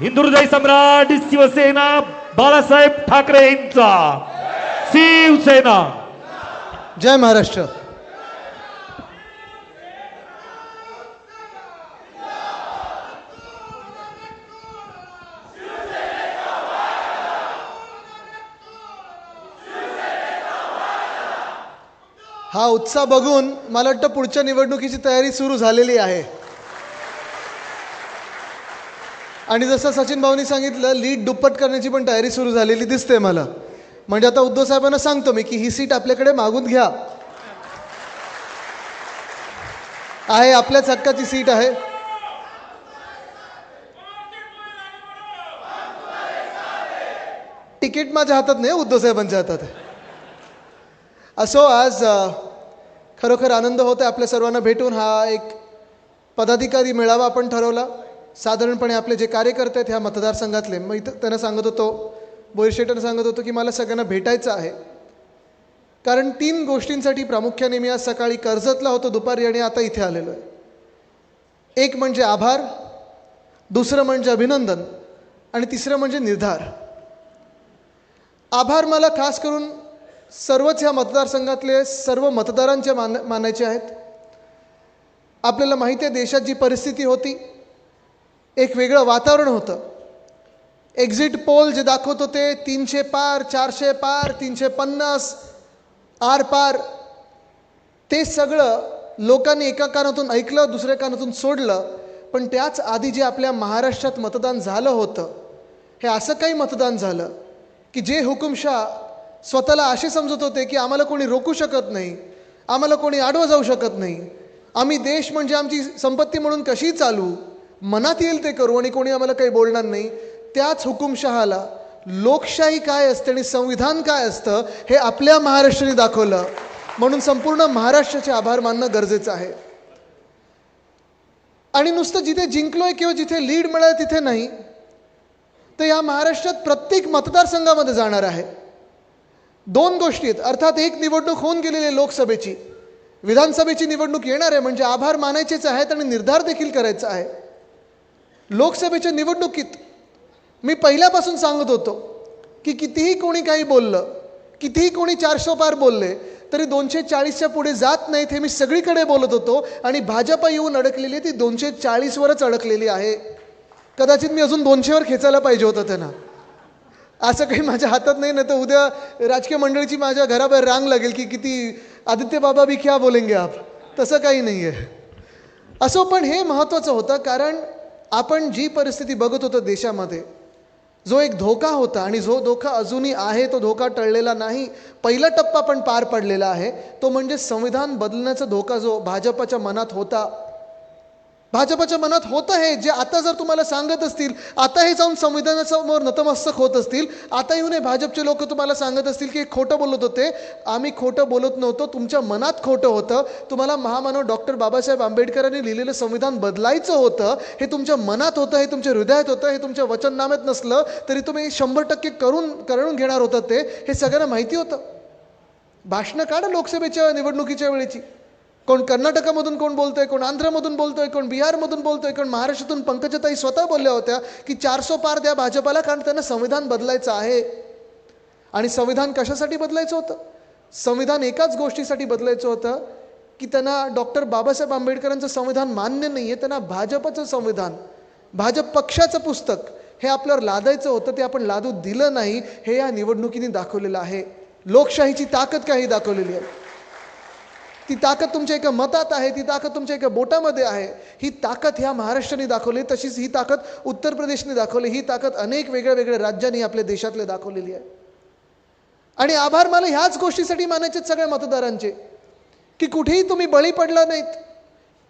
हिंदुहृदय सम्राट शिवसेना बाळासाहेब ठाकरे यांचा. शिवसेना. जय महाराष्ट्र. हा उत्साह बघून मला वाटतं पुढच्या निवडणुकीची तयारी सुरू झालेली आहे. आणि जसं सचिन भाऊनी सांगितलं लीड दुप्पट करण्याची पण तयारी सुरू झालेली दिसते मला. म्हणजे आता उद्धव साहेबांना सांगतो मी की ही सीट आपल्याकडे मागून घ्या. आहे आपल्याच हक्काची सीट आहे. तिकीट माझ्या हातात नाही उद्धव साहेबांच्या हातात आहे. असो आज खरोखर आनंद होत आहे आपल्या सर्वांना भेटून. हा एक पदाधिकारी मेळावा आपण ठरवला. साधारणपणे आपले जे कार्यकर्ते आहेत ह्या मतदारसंघातले मग इथं त्यांना सांगत होतो बोरशेटनं सांगत होतो की मला सगळ्यांना भेटायचं आहे. कारण तीन गोष्टींसाठी प्रामुख्याने मी आज सकाळी कर्जतला होतो दुपारी आणि आता इथे आलेलो आहे. एक म्हणजे आभार दुसरं म्हणजे अभिनंदन आणि तिसरं म्हणजे निर्धार. आभार मला खास करून सर्वच ह्या मतदारसंघातले सर्व मतदारांचे मान मानायचे आहेत. आपल्याला माहिती आहे देशात जी परिस्थिती होती एक वेगळं वातावरण होतं. एक्झिट पोल जे दाखवत होते तीनशे पार चारशे पार तीनशे पन्नास आर पार ते सगळं लोकांनी एका कानातून ऐकलं दुसऱ्या कानातून सोडलं. पण त्याच आधी जे आपल्या महाराष्ट्रात मतदान झालं होतं हे असं काही मतदान झालं की जे हुकुमशाह स्वतःला असे समजत होते की आम्हाला कोणी रोखू शकत नाही आम्हाला कोणी आडवं जाऊ शकत नाही. आम्ही देश म्हणजे आमची संपत्ती म्हणून कशी चालू मनात येईल ते करू आणि कोणी आम्हाला काही बोलणार नाही. त्याच हुकुमशहाला लोकशाही काय असते आणि संविधान काय असतं हे आपल्या महाराष्ट्राने दाखवलं. म्हणून संपूर्ण महाराष्ट्राचे आभार मानणं गरजेचं आहे. आणि नुसतं जिथे जिंकलोय किंवा जिथे लीड मिळालं तिथे नाही तर या महाराष्ट्रात प्रत्येक मतदारसंघामध्ये जाणार आहे. दोन गोष्टी आहेत. अर्थात एक निवडणूक होऊन गेलेली आहे लोकसभेची. विधानसभेची निवडणूक येणार आहे म्हणजे आभार मानायचेच आहेत आणि निर्धार देखील करायचा आहे. लोकसभेच्या निवडणुकीत मी पहिल्यापासून सांगत होतो की कितीही कोणी काही बोललं कितीही कोणी चारशे पार बोलले तरी दोनशे चाळीसच्या पुढे जात नाहीत हे मी सगळीकडे बोलत होतो आणि भाजपा येऊन अडकलेली ती दोनशे चाळीसवरच अडकलेली आहे. कदाचित मी अजून दोनशेवर खेचायला पाहिजे होतं त्यांना. असं काही माझ्या हातात नाही ना तर उद्या राजकीय मंडळीची माझ्या घराबाहेर रांग लागेल की किती आदित्य बाबा भी क्या बोलेंगे आप? तसं काही नाही आहे असो पण हे महत्त्वाचं होतं कारण आपण जी परिस्थिती बघत होतो देशामध्ये जो एक धोका होता आणि जो धोका अजूनही आहे तो धोका टळलेला नाही पहिला टप्पा पण पार पडलेला आहे तो म्हणजे संविधान बदलण्याचा धोका जो भाजपच्या मनात होता. भाजपच्या मनात होतं हे जे आता जर तुम्हाला सांगत असतील आता हे जाऊन संविधानासमोर नतमस्तक होत असतील आता येऊन हे भाजपचे लोक तुम्हाला सांगत असतील की खोटं बोलत होते. आम्ही खोटं बोलत नव्हतो तुमच्या मनात खोटं होतं. तुम्हाला महामानव डॉक्टर बाबासाहेब आंबेडकरांनी लिहिलेलं संविधान बदलायचं होतं हे तुमच्या मनात होतं हे तुमच्या हृदयात होतं हे तुमच्या वचननाम्यात नसलं तरी तुम्ही शंभर टक्के करून करून घेणार होतं ते हे सगळ्यांना माहिती होतं. भाषणं काढा लोकसभेच्या निवडणुकीच्या वेळेची. कोण कर्नाटकामधून कोण बोलतोय कोण आंध्रमधून बोलतोय कोण बिहारमधून बोलतोय कोण महाराष्ट्रातून पंकजाताई स्वतः बोलल्या होत्या की चारसो पार द्या भाजपाला कारण त्यांना संविधान बदलायचं आहे. आणि संविधान कशासाठी बदलायचं होतं? संविधान एकाच गोष्टीसाठी बदलायचं होतं की त्यांना डॉक्टर बाबासाहेब आंबेडकरांचं संविधान मान्य नाही आहे त्यांना भाजपचं संविधान भाजप पक्षाचं पुस्तक हे आपल्यावर लादायचं होतं ते आपण लादू दिलं नाही हे या निवडणुकीने दाखवलेलं आहे. लोकशाहीची ताकद काही दाखवलेली आहे. ती ताकद तुमच्या एका मतात आहे ती ताकद तुमच्या एका बोटामध्ये आहे. ही ताकद ह्या महाराष्ट्राने दाखवली तशीच ही ताकद उत्तर प्रदेशने दाखवली ही ताकद अनेक वेगळ्या वेगळ्या राज्यांनी आपल्या देशातले दाखवलेली आहे. आणि आभार मला ह्याच गोष्टीसाठी मानायचे आहेत सगळ्या मतदारांचे की कुठेही तुम्ही बळी पडला नाहीत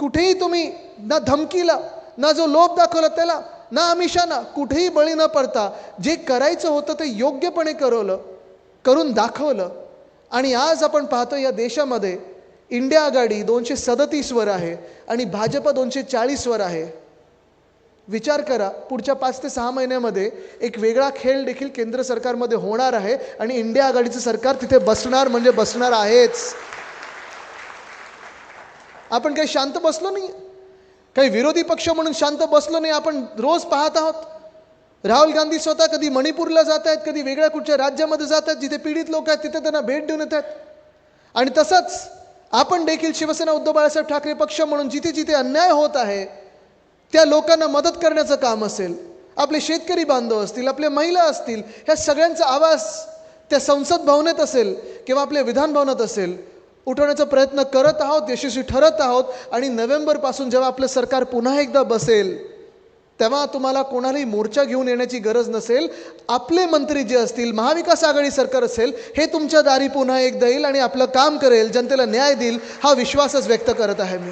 कुठेही तुम्ही ना धमकीला ना जो लोभ दाखवला त्याला ना अमिषाना कुठेही बळी न पडता जे करायचं होतं ते योग्यपणे करवलं करून दाखवलं. आणि आज आपण पाहतो या देशामध्ये इंडिया आघाडी दोनशे सदतीसवर आहे आणि भाजप दोनशे चाळीसवर आहे. विचार करा पुढच्या पाच ते सहा महिन्यामध्ये एक वेगळा खेळ देखील केंद्र सरकारमध्ये होणार आहे आणि इंडिया आघाडीचं सरकार तिथे बसणार म्हणजे बसणार आहेच. आपण काही शांत बसलो नाही? काही विरोधी पक्ष म्हणून शांत बसलो नाही आपण रोज पाहत आहोत. राहुल गांधी स्वतः कधी मणिपूरला जात आहेत कधी वेगळ्या कुठच्या राज्यामध्ये जात आहेत जिथे पीडित लोक आहेत तिथे त्यांना भेट देऊन येत आहेत. आणि तसंच आपण देखील शिवसेना उद्धव बाळासाहेब ठाकरे पक्ष म्हणून जिथे जिथे अन्याय होत आहे त्या लोकांना मदत करण्याचं काम असेल आपले शेतकरी बांधव असतील आपल्या महिला असतील ह्या सगळ्यांचा आवाज त्या संसद भवनात असेल किंवा आपल्या विधान भवनात असेल उठवण्याचा प्रयत्न करत आहोत यशस्वी ठरत आहोत आणि नोव्हेंबरपासून जेव्हा आपलं सरकार पुन्हा एकदा बसेल तेव्हा तुम्हाला कोणालाही मोर्चा घेऊन येण्याची गरज नसेल. आपले मंत्री जे असतील महाविकास आघाडी सरकार असेल हे तुमच्या दारी पुन्हा एकदा येईल आणि आपलं काम करेल जनतेला न्याय देईल हा विश्वासच व्यक्त करत आहे मी.